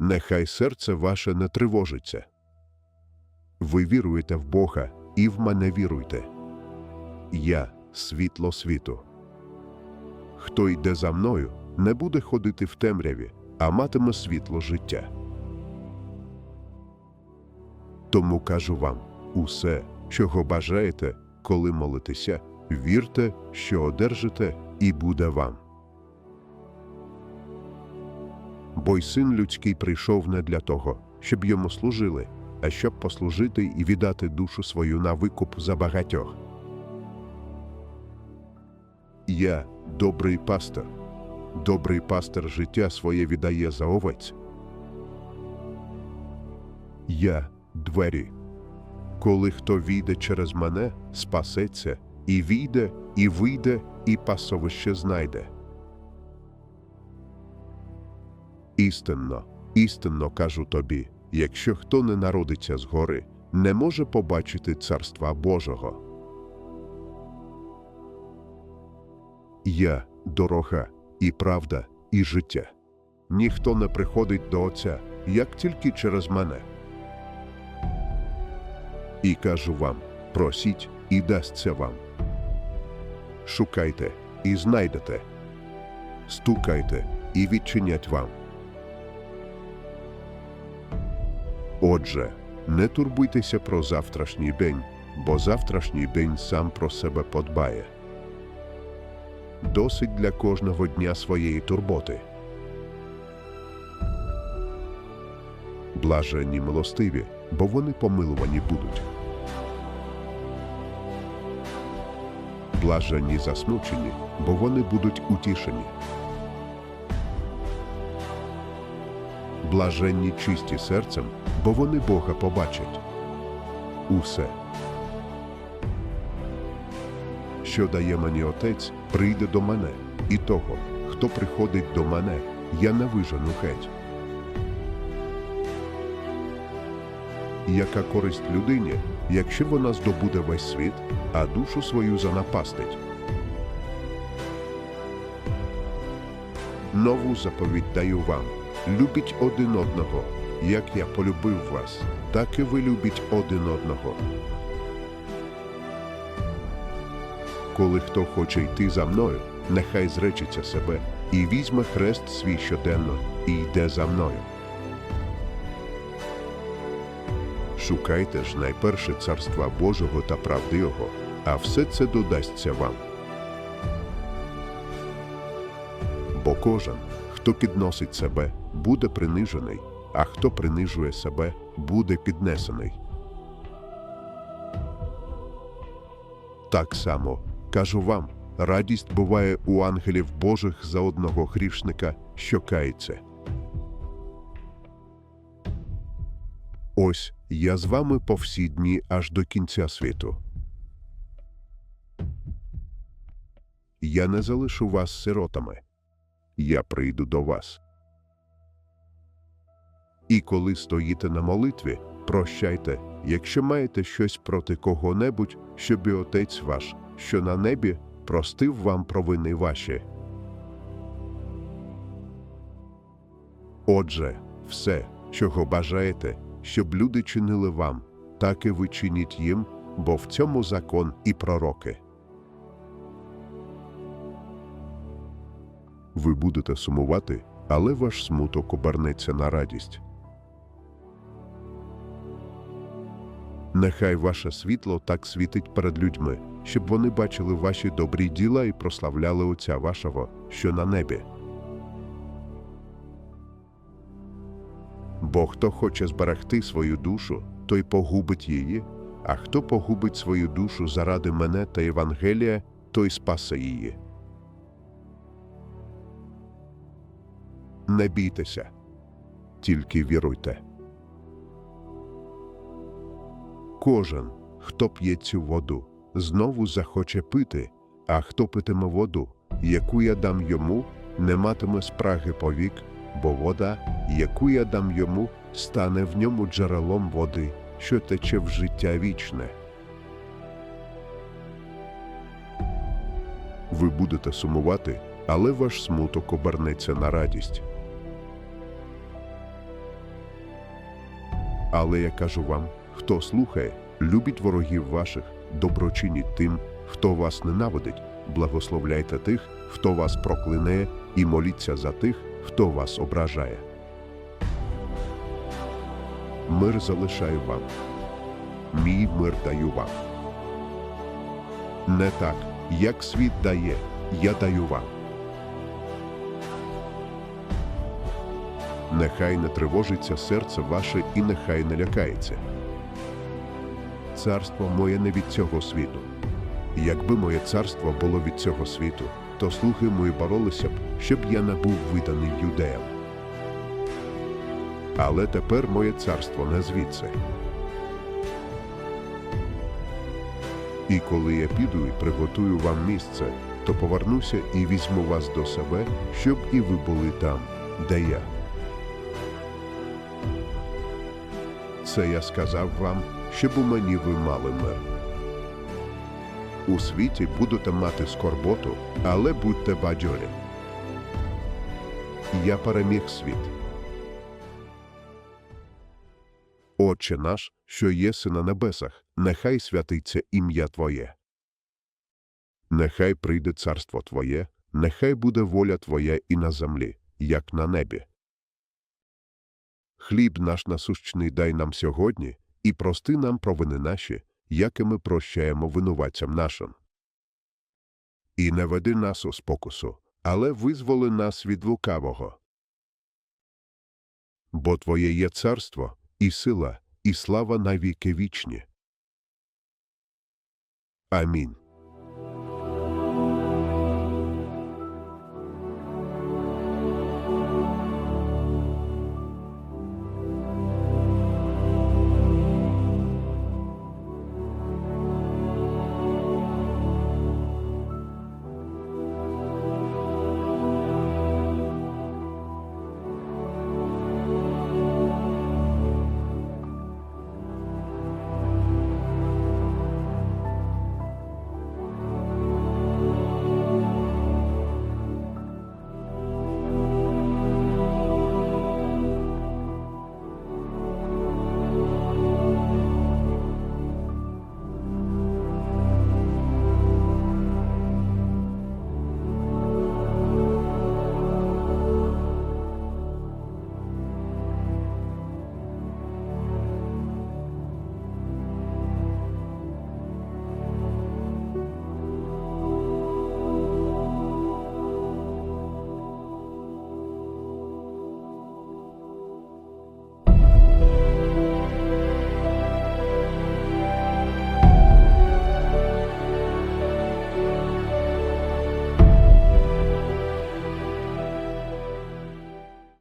нехай серце ваше не тривожиться. Ви віруєте в Бога і в мене віруйте. Я світло світу. Хто йде за мною, не буде ходити в темряві, а матиме світло життя. Тому кажу вам усе, чого бажаєте, коли молитеся, вірте, що одержите, і буде вам. Бо й син людський прийшов не для того, щоб йому служили, а щоб послужити і віддати душу свою на викуп за багатьох. Я добрий пастир. Добрий пастир життя своє віддає за овець. Я двері. Коли хто війде через мене, спасеться, і війде, і вийде, і пасовище знайде. Істинно, істинно кажу тобі, якщо хто не народиться згори, не може побачити царства Божого. Я дорога, і правда, і життя. Ніхто не приходить до Отця, як тільки через мене. І кажу вам: просіть, і дасться вам. Шукайте і знайдете. Стукайте і відчинять вам. Отже, не турбуйтеся про завтрашній день, бо завтрашній день сам про себе подбає. Досить для кожного дня своєї турботи. Блаженні милостиві, бо вони помилувані будуть. Блаженні засмучені, бо вони будуть утішені. Блаженні чисті серцем, бо вони Бога побачать. Усе, що дає мені Отець, прийде до мене, і того, хто приходить до мене, я не вижену геть. Яка користь людині, якщо вона здобуде весь світ, а душу свою занапастить? Нову заповідь даю вам. Любіть один одного, як я полюбив вас, так і ви любіть один одного. Коли хто хоче йти за мною, нехай зречеться себе і візьме хрест свій щоденно і йде за мною. Шукайте ж найперше царства Божого та правди Його, а все це додасться вам. Бо кожен, хто підносить себе, буде принижений, а хто принижує себе, буде піднесений. Так само кажу вам, радість буває у ангелів Божих за одного грішника, що кається. Ось я з вами по всі дні аж до кінця світу. Я не залишу вас сиротами. Я прийду до вас. І коли стоїте на молитві, прощайте, якщо маєте щось проти кого-небудь, щоб і Отець ваш, що на небі, простив вам провини ваші. Отже, все, чого бажаєте, щоб люди чинили вам, так і ви чиніть їм, бо в цьому закон і пророки. Ви будете сумувати, але ваш смуток обернеться на радість. Нехай ваше світло так світить перед людьми, щоб вони бачили ваші добрі діла і прославляли Отця вашого, що на небі. Бо хто хоче зберегти свою душу, той погубить її, а хто погубить свою душу заради мене та Євангелія, той спасе її. Не бійтеся, тільки віруйте. Кожен, хто п'є цю воду, знову захоче пити, а хто питиме воду, яку я дам йому, не матиме спраги повік, бо вода, яку я дам йому, стане в ньому джерелом води, що тече в життя вічне. Ви будете сумувати, але ваш смуток обернеться на радість. Але я кажу вам, хто слухає, любіть ворогів ваших, доброчиніть тим, хто вас ненавидить, благословляйте тих, хто вас проклинає, і моліться за тих, хто вас ображає. Мир залишаю вам. Мій мир даю вам. Не так, як світ дає, я даю вам. Нехай не тривожиться серце ваше і нехай не лякається. Царство моє не від цього світу. Якби моє царство було від цього світу, то слуги мої боролися б, щоб я не був виданий юдеям. Але тепер моє царство не звідси. І коли я піду і приготую вам місце, то повернуся і візьму вас до себе, щоб і ви були там, де я. Це я сказав вам, щоб у мені ви мали мир. У світі будете мати скорботу, але будьте бадьорі. Я переміг світ. Отче наш, що єси на небесах, нехай святиться ім'я Твоє. Нехай прийде царство Твоє, нехай буде воля Твоя і на землі, як на небі. Хліб наш насущний дай нам сьогодні, і прости нам провини наші, як і ми прощаємо винуватцям нашим. І не веди нас у спокусу, але визволи нас від лукавого. Бо Твоє є царство, і сила, і слава навіки вічні. Амінь.